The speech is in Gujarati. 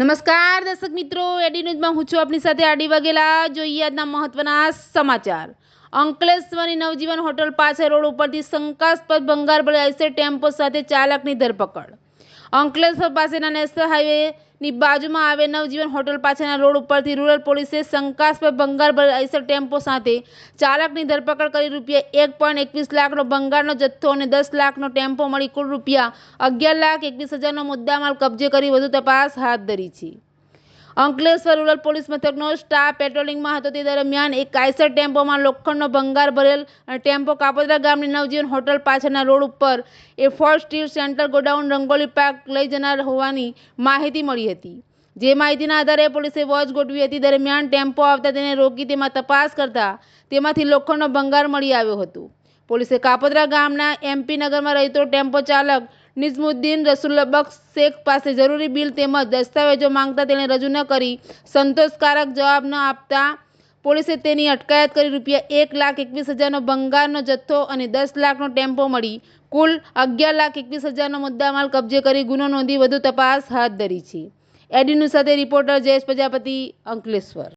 નમસ્કાર, દર્શક મિત્રો. એડી ન્યૂઝમાં હું છું આપની સાથે આડી વાઘેલા. જોઈએ આજના મહત્વના સમાચાર. અંકલેશ્વરની નવજીવન હોટલ પાસે રોડ ઉપરથી શંકાસ્પદ ભંગાર ભરેલ આઈસર ટેમ્પો સાથે ચાલકની ધરપકડ. અંકલેશ્વર પાસેના નેશનલ હાઈવેની બાજુમાં આવેલ નવજીવન હોટલ પાસેના રોડ ઉપરથી રૂરલ પોલીસે શંકાસ્પદ ભંગાર ભરાઈસર ટેમ્પો સાથે ચાલકની ધરપકડ કરી રૂપિયા એક પોઈન્ટ એકવીસ લાખનો બંગાળનો જથ્થો અને દસ લાખનો ટેમ્પો મળી કુલ રૂપિયા અગિયાર લાખ એકવીસ હજારનો મુદ્દામાલ કબજે કરી વધુ તપાસ હાથ ધરી છે. અંકલેશ્વર રૂરલ પોલીસ મથકનો સ્ટાફ પેટ્રોલિંગમાં હતો. તે દરમિયાન એક કાયસર ટેમ્પોમાં લોખંડનો ભંગાર ભરેલ ટેમ્પો કાપોદ્રા ગામની નવજીવન હોટલ પાછળના રોડ ઉપર A first steel centre godown Rangoli park લઈ જનાર હોવાની માહિતી મળી હતી. જે માહિતીના આધારે પોલીસે વોચ ગોઠવી હતી. દરમિયાન ટેમ્પો આવતા તેને રોકી તેમાં તપાસ કરતા તેમાંથી લોખંડનો ભંગાર મળી આવ્યો હતો. પોલીસે કાપોદ્રા ગામના એમપી નગરમાં રહેતો ટેમ્પો ચાલક નિઝમુદ્દીન રસુલબક્ષ શેખ પાસે જરૂરી બિલ તેમજ દસ્તાવેજો માંગતા તેણે રજૂ ન કરી. સંતોષકારક જવાબ ન આપતા પોલીસે તેની અટકાયત કરી રૂપિયા એક લાખ એકવીસ હજારનો ભંગારનો જથ્થો અને દસ લાખનો ટેમ્પો મળી. કુલ અગિયાર લાખ એકવીસ હજારનો મુદ્દામાલ કબજે કરી ગુનો નોંધી વધુ તપાસ હાથ ધરી છે. એડીનું સાથે રિપોર્ટર જયેશ પ્રજાપતિ અંકલેશ્વર.